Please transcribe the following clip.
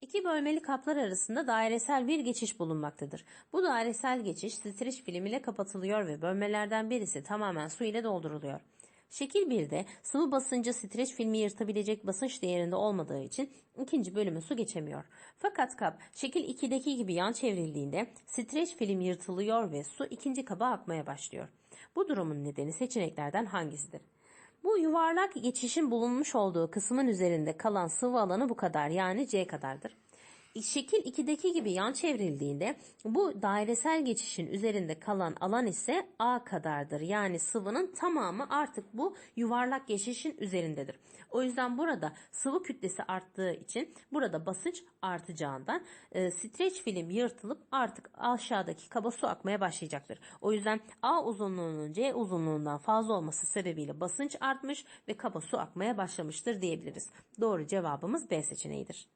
İki bölmeli kaplar arasında dairesel bir geçiş bulunmaktadır. Bu dairesel geçiş streç film ile kapatılıyor ve bölmelerden birisi tamamen su ile dolduruluyor. Şekil 1'de sıvı basıncı streç filmi yırtabilecek basınç değerinde olmadığı için ikinci bölüme su geçemiyor. Fakat kap şekil 2'deki gibi yan çevrildiğinde streç film yırtılıyor ve su ikinci kaba akmaya başlıyor. Bu durumun nedeni seçeneklerden hangisidir? Bu yuvarlak geçişin bulunmuş olduğu kısmın üzerinde kalan sıvı alanı bu kadar yani C kadardır. Şekil 2'deki gibi yan çevrildiğinde bu dairesel geçişin üzerinde kalan alan ise A kadardır. Yani sıvının tamamı artık bu yuvarlak geçişin üzerindedir. O yüzden burada sıvı kütlesi arttığı için burada basınç artacağından e, streç film yırtılıp artık aşağıdaki kaba su akmaya başlayacaktır. O yüzden A uzunluğunun C uzunluğundan fazla olması sebebiyle basınç artmış ve kaba su akmaya başlamıştır diyebiliriz. Doğru cevabımız B seçeneğidir.